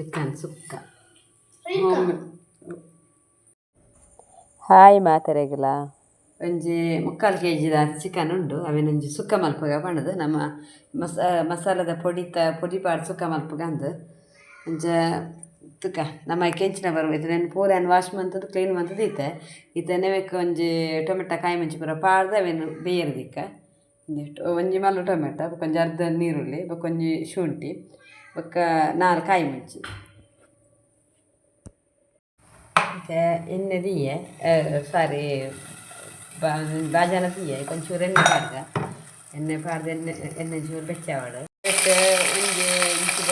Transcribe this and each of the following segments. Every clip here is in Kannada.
ಚಿಕನ್ ಸುಕ್ಕ. ಹಾಯ್ ಮಾತರೆಗಿಲ್ಲ ಒಂಜಿ ಮುಕ್ಕಾಲು ಕೆ ಜಿದ ಚಿಕನ್ ಉಂಡು. ಅವೇನೊಂಜಿ ಸುಕ್ಕ ಮಲ್ಪಗ ಬಣದು ನಮ್ಮ ಮಸ ಮಸಾಲದ ತ ಪೊಡಿ ಪಾಡು ಸುಕ್ಕ ಮಲ್ಪಗ ಅಂದು. ಒಂಜ ತುಕ ನಮ್ಮ ಕೆಂಚಿನ ಬರುವ ಇದು ನೆನ್ ಪೂರ ವಾಶ್ ಮಂತದ್ದು ಕ್ಲೀನ್ ಮಂತದ್ದು ಈತೆ ಇತ್ತೆ ನೆವೆಕ್ ಒಂಜಿ ಟೊಮೆಟೊ ಕಾಯಿ ಮುಂಚೆ ಪೂರ ಪಾಡ್ದು ಅವೇನು ಬೇಯರ್ದಿಕ್ಕ ಒಂಜಿ ಮಲ್ಲ ಟೊಮೆಟೊ ಕೊಂಚ ಅರ್ಧ ನೀರುಳ್ಳಿ ಬೊಕ್ಕ ಶುಂಠಿ. ಬೊಕ್ಕ ನಾಲ್ ಕಾಯಿ ಮುಂಚಿ ಮತ್ತೆ ಎಣ್ಣೆ ದಿಯೆ ಸಾರಿ ಬಾಜಾನ ದಿಯೆ ಒಂಚೂರು ಎಣ್ಣೆ ಪಾಡ್ದ ಎಣ್ಣೆ ಪಾಡ್ದು ಎಣ್ಣೆ ಎಣ್ಣೆ ಚೂರು ಬೆಚ್ಚಾವಡು ಮತ್ತೆ ಒಂಜಿ ಇಂಚಿದ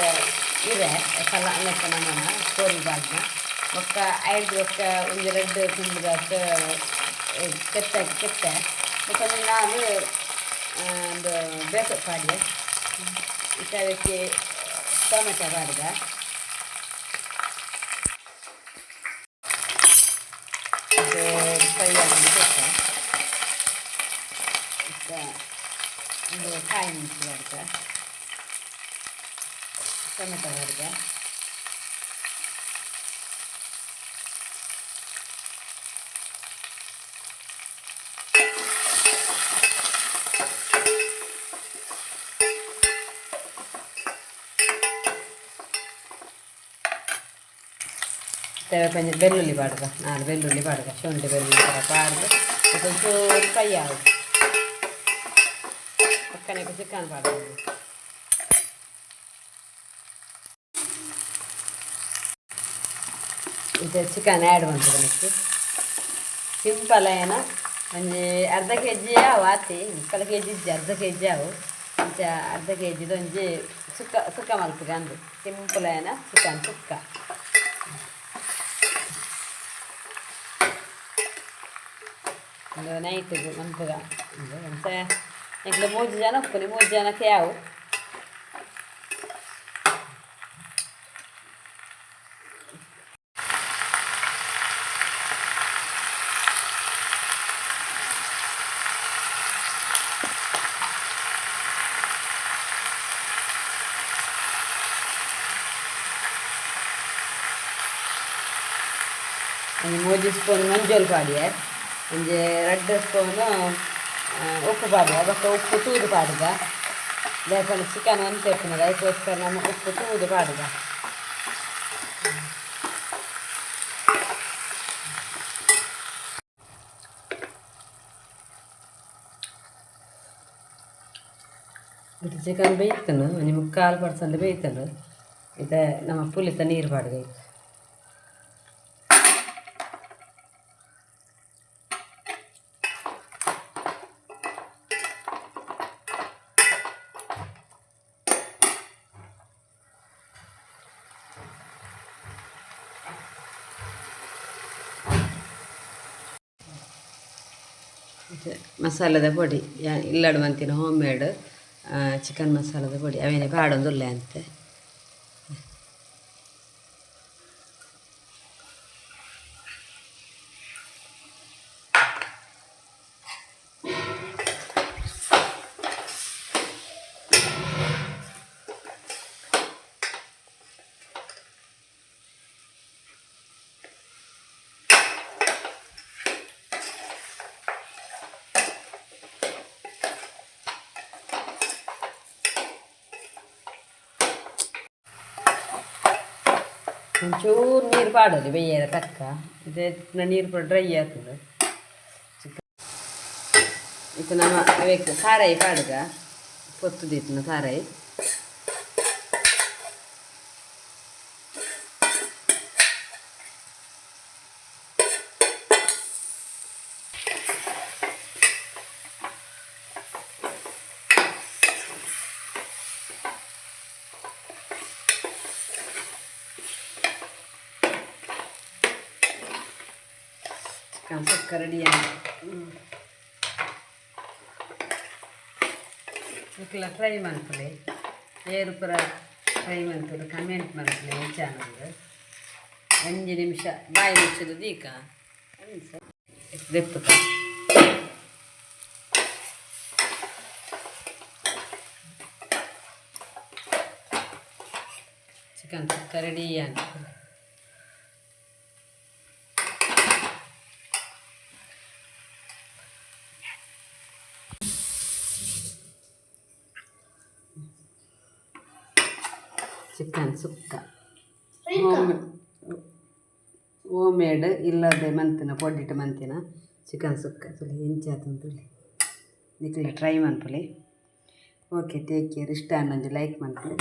ಇರೆ ಕಲ ಲೆಕ್ಕ ನಮ್ಮ ಕೋರಿ ಬಾಜ್ನ ಒಕ್ಕ ಐದು ಒಕ್ಕ ಒಂಜಿ ರೆಡ್ ತುಂಬಿದ ಕೆತ್ತ ಕೆತ್ತ ಮತ್ತೆ ನಾನು ಒಂದು ಬೇಕು ಪಾಡ್ಯ ಇಟ್ಟಕ್ಕೆ ಟೊಮೆಟೊ ಪಾಡ್ದ ಇದು ಫ್ರೈ ಆಗಿದ್ದು ಈಗ ಒಂದು ಕಾಯಿ ಮೆಣಸು ವರ್ಗ ಟೊಮೆಟೊ ವರ್ಗ ತವೆ ಕೊಂಚ ಬೆಳ್ಳುಳ್ಳಿ ಪಾಡ್ಗ ನಾಲ್ಕು ಬೆಳ್ಳುಳ್ಳಿ ಪಾಡ್ಗ ಶುಂಠಿ ಬೆಳ್ಳುಳ್ಳಿ ಥರ ಪಾಡ್ದು ಒಂಚೂರು ಫ್ರೈ ಆಗುದು ಪಕ್ಕನೆ ಚಿಕನ್ ಪಾಡ್ದು ಇದು ಚಿಕನ್ ಆ್ಯಡ್ ಮಾಡ್ತದೆ ನೆಕ್ಸ್ಟ್ ಸಿಂಪಲ್ ಏನ ಒಂಜಿ ಅರ್ಧ ಕೆ ಜಿ ಅವು ಆತಿ ಮುಕ್ಕಾಲು ಕೆ ಜಿ ಇಜ್ಜಿ ಅರ್ಧ ಕೆ ಜಿ ಅವು ಇಂಚ ಅರ್ಧ ಕೆ ಜಿದು ಒಂಜಿ ಸುಕ್ಕ ಸುಕ್ಕ ಮಲ್ಪಗ ಅಂದು ಸಿಂಪಲ್ ಏನ ಚಿಕನ್ ಸುಕ್ಕ नाही येते मग बघा आमच्या इकडे मोजी नको मोजी ना ते आहो आणि मोजीच पण मंजल पाडी आहे ರೆಡ್ ಸ್ಟೋನು ಉಪ್ಪು ಪಾಡುವ ಅದಕ್ಕೆ ಉಪ್ಪು ತೂದು ಪಾಡುಗ ಲೇಪನ ಚಿಕನ್ ಒಂದು ತೆಪ್ಪಿನದ ಅದಕ್ಕೋಸ್ಕರ ನಮ್ಮ ಉಪ್ಪು ತೂದು ಪಾಡುಗ ಇದು ಚಿಕನ್ ಬೇಯ್ತನು. ನಿಮ್ಗೆ ಕಾಲು ಪರ್ಸೆಂಟ್ ಬೇಯ್ತನು. ಇದೆ ನಮ್ಮ ಪುಲಿತ ನೀರು ಪಾಡುಗ ಮಸಾಲದ ಪೊಡಿ. ಇಲ್ಲಡು ಮಂತಿನ ಹೋಮ್ ಮೇಡ್ ಚಿಕನ್ ಮಸಾಲದ ಪೊಡಿ. ಅವೇನೆ ಪಾಡೊಂದುಲ್ಲೆ ಅಂತೆ. ಒಂಚೂರು ನೀರು ಪಾಡೋದು ಬೇಯರ ತಕ್ಕ ಇದು ನೀರು ಪುರ ಡ್ರೈ ಆಗ್ತದೆ ಚಿಕನ್ ಇದು ನಮ್ಮ ಅವಕ್ಕೆ ಸಾರಾಯಿ ಪಾಡುಗ ಪೊತ್ತುದಿತ್ತು ಸಾರಾಯಿ ರೆಡಿ ಇಕ್ಲ ಫ್ರೈ ಮಾಡ್ಕೊಳ್ಳಿ. ಏರು ಪುರ ಫ್ರೈ ಮಾಡ್ಕೊಳ್ಳಿ ಕಮೆಂಟ್ ಮಾಡ್ಕೊಳ್ಳಿ ಈ ಚಾನಲ್ ಅಂಜು ನಿಮಿಷ, ಬಾಯಿ ಮುಚ್ಚದು ದೀಕ. ದೆಪ್ಪುಕ ಚಿಕನ್ ಸುಕ್ಕ ರೆಡಿ ಅಂತ. ಚಿಕನ್ ಸುಕ್ಕ. ಹೋಮ್ ಹೋಮೇಡ್ ಇಲ್ಲದೆ ಮಂತಿನ ಪೊಡಿಟ್ ಮಂತಿನ ಚಿಕನ್ ಸುಕ್ಕ. ತುಳಿ ಎಂಚಾತು ತುಳಿ ನಿಕ್ಲೆ ಟ್ರೈ ಮನ್ಪುಲಿ ಓಕೆ ಟೇಕ್ ಕೇರ್ ಇಷ್ಟ ಅನ್ನೊಂದು ಲೈಕ್ ಮನ್ಪುಲಿ